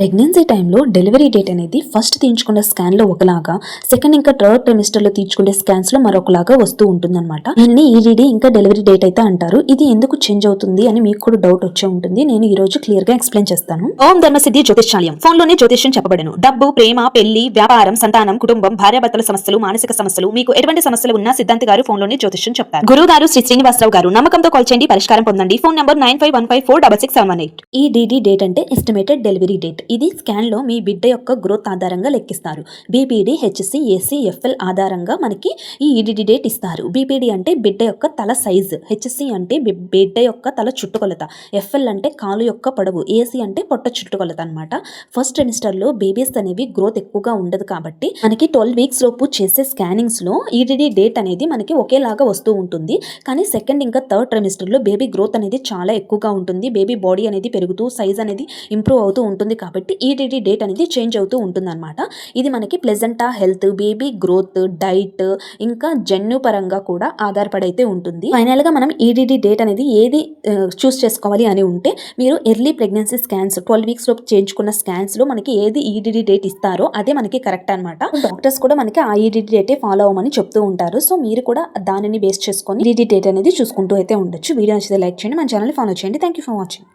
Pregnancy టైంలో delivery date అనేది first తీయించుకునే స్కాన్లో ఒకలాగా సెకండ్ ఇంకా థర్డ్ ట్రిమిస్టర్లో తీయించుకునే స్కాన్స్లో మరొకలాగా వస్తూ ఉంటుందన్నమాట. దీన్ని ఈడీడీ ఇంకా డెలివరీ డేట్ అయితే అంటారు. ఇది ఎందుకు చేంజ్ అవుతుంది అని మీకు కూడా డౌట్ వచ్చే ఉంటుంది. నేను ఈ రోజు క్లియర్గా ఎక్స్ప్లెయిన్ చేస్తాను. ఓం ధర్మసిద్ధి జ్యోతిష్యాలయం. ఫోన్లోనే జ్యోతిష్యం చెప్పబడను. డబ్బు ప్రేమ పెళ్ళి వ్యాపారం సంతానం కుటుంబం భార్యాభర్తల సమస్యలు మానసిక సమస్యలు మీకు ఎటువంటి సమస్యలు ఉన్నా సిద్ధాంత్ గారు ఫోన్లోనే జ్యోతిష్యం చెప్తారు. గురువు గారు శ్రీ శ్రీనివాసరావు గారు నమ్మకంతో కాల్ చేయండి. పరిష్కారం పొందండి. Phone number nine five one five four double six seven eight. EDD date అంటే ఎస్టిమేటెడ్ డెలివరీ డేట్ ఇది స్కాన్లో మీ బిడ్డ యొక్క గ్రోత్ ఆధారంగా లెక్కిస్తారు. బీపీడీ హెచ్సి ఏసీ ఎఫ్ఎల్ ఆధారంగా మనకి ఈ ఈడీడీ డేట్ ఇస్తారు. బీపీడీ అంటే బిడ్డ యొక్క తల సైజు హెచ్సి అంటే బిడ్డ యొక్క తల చుట్టుకొలత ఎఫ్ఎల్ అంటే కాలు యొక్క పొడవు ఏసీ అంటే పొట్ట చుట్టుకొలత అనమాట ఫస్ట్లో బేబీస్ అనేవి గ్రోత్ ఎక్కువగా ఉండదు కాబట్టి మనకి ట్వెల్వ్ వీక్స్ లోపు చేసే స్కానింగ్స్లో ఈడిడి ఈడీడీ డేట్ అనేది మనకి ఒకేలాగా వస్తూ ఉంటుంది. కానీ సెకండ్ ఇంకా థర్డ్ ట్రెమిస్టర్లో బేబీ గ్రోత్ అనేది చాలా ఎక్కువగా ఉంటుంది. బేబీ బాడీ అనేది పెరుగుతూ సైజ్ అనేది ఇంప్రూవ్ అవుతూ ఉంటుంది కాబట్టి కాబట్టి ఈడీడీ డేట్ అనేది చేంజ్ అవుతూ ఉంటుంది అనమాట ఇది మనకి placenta health baby growth diet ఇంకా జన్యు పరంగా కూడా ఆధారపడైతే ఉంటుంది. ఫైనల్గా మనం ఈడీడీ డేట్ అనేది ఏది చూస్ చేసుకోవాలి అని ఉంటే మీరు ఎర్లీ ప్రెగ్నెన్సీ స్కాన్స్ ట్వెల్వ్ వీక్స్లో చేయించుకున్న స్కాన్స్లో మనకి ఏది ఈడీడీ డేట్ ఇస్తారో అదే మనకి కరెక్ట్ అనమాట డాక్టర్స్ కూడా మనకి ఆ ఈడీడీ డేటే ఫాలో అవ్వమని చెప్తూ ఉంటారు. సో మీరు కూడా దానిని బేస్ చేసుకొని ఈడీడీ డేట్ అనేది చూసుకుంటూ అయితే ఉండొచ్చు. వీడియో నచ్చితే లైక్ చేయండి మన ఛానల్ ఫాలో చేయండి. Thank you for watching